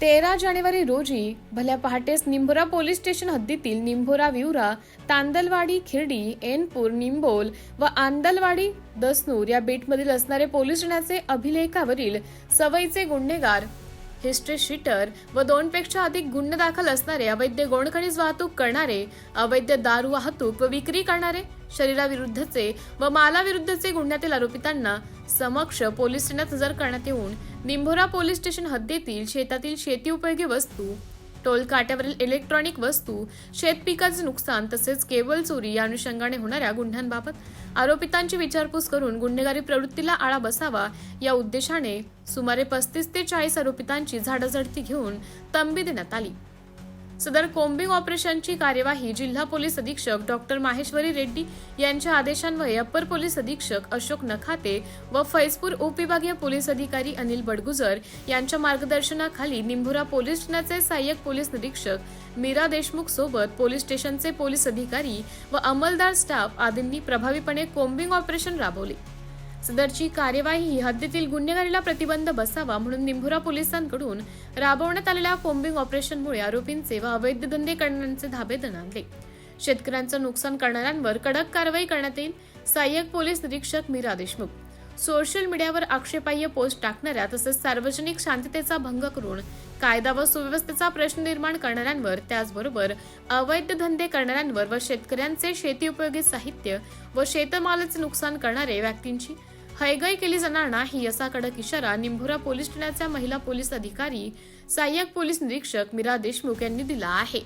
तेरा जानेवारी रोजी भल्या पहाटेस निंभोरा पोलीस स्टेशन हद्दीतील निंभोरा विवरा तांदलवाडी खिर्डी एनपूर निंबोल व आंदलवाडी दसनूर या बेटमधील असणारे पोलीस ठाण्याचे अभिलेखावरील सवयीचे गुन्हेगार हिस्ट्री शीटर व दोनपेक्षा अधिक गुन्हे दाखल असणारे अवैध गोणखणीज वाहतूक करणारे अवैध दारू वाहतूक व विक्री करणारे शरीराविरुद्धचे व मालाविरुद्धचे गुन्ह्यातील आरोपितांना समक्ष पोलीस ठाण्यात हजर करण्यात येऊन निंभोरा पोलीस स्टेशन हद्दीतील शेतातील शेती उपयोगी वस्तू टोलकाट्यावरील इलेक्ट्रॉनिक वस्तू शेतपिकाचे नुकसान तसेच केबल चोरी या अनुषंगाने होणाऱ्या गुन्ह्यांबाबत आरोपितांची विचारपूस करून गुन्हेगारी प्रवृत्तीला आळा बसावा या उद्देशाने सुमारे पस्तीस ते चाळीस आरोपितांची झाडाझडती घेऊन तंबी देण्यात आली. सदर कोम्बिंग ऑपरेशनची कार्यवाही जिल्हा पोलीस अधीक्षक डॉक्टर माहेश्वरी रेड्डी यांच्या आदेशान्वये अप्पर पोलीस अधीक्षक अशोक नखाते व फैजपूर उपविभागीय पोलीस अधिकारी अनिल बडगुजर यांच्या मार्गदर्शनाखाली निंभुरा पोलीस ठाण्याचे सहाय्यक पोलीस निरीक्षक मीरा देशमुख सोबत पोलीस स्टेशनचे पोलीस अधिकारी व अंमलदार स्टाफ आदींनी प्रभावीपणे कोम्बिंग ऑपरेशन राबवले. सदरची कार्यवाही ही हद्दीतील गुन्हेगारीला प्रतिबंध बसावा म्हणून निंभुरा पोलिसांकडून राबवण्यात आलेल्या कोम्बिंग ऑपरेशनमुळे आरोपींचे व अवैध धंदे करणाऱ्यांचे धाबे दणाणले शेतकऱ्यांचं नुकसान करणाऱ्यांवर कडक कारवाई करण्यात येईल सहाय्यक पोलीस निरीक्षक मीरा देशमुख. सोशल मीडियावर आक्षेपार्ह पोस्ट टाकणाऱ्या तसेच सार्वजनिक शांततेचा भंग करून कायदा व सुव्यवस्थेचा प्रश्न निर्माण करणाऱ्यांवर त्याचबरोबर अवैध धंदे करणाऱ्यांवर व शेतकऱ्यांचे शेती उपयोगी साहित्य व शेतमालाचे नुकसान करणारे व्यक्तींची हयगय केली जाणार नाही असा कडक इशारा निंभोरा पोलीस ठाण्याच्या महिला पोलीस अधिकारी सहाय्यक पोलीस निरीक्षक मीरा देशमुख यांनी दिला आहे.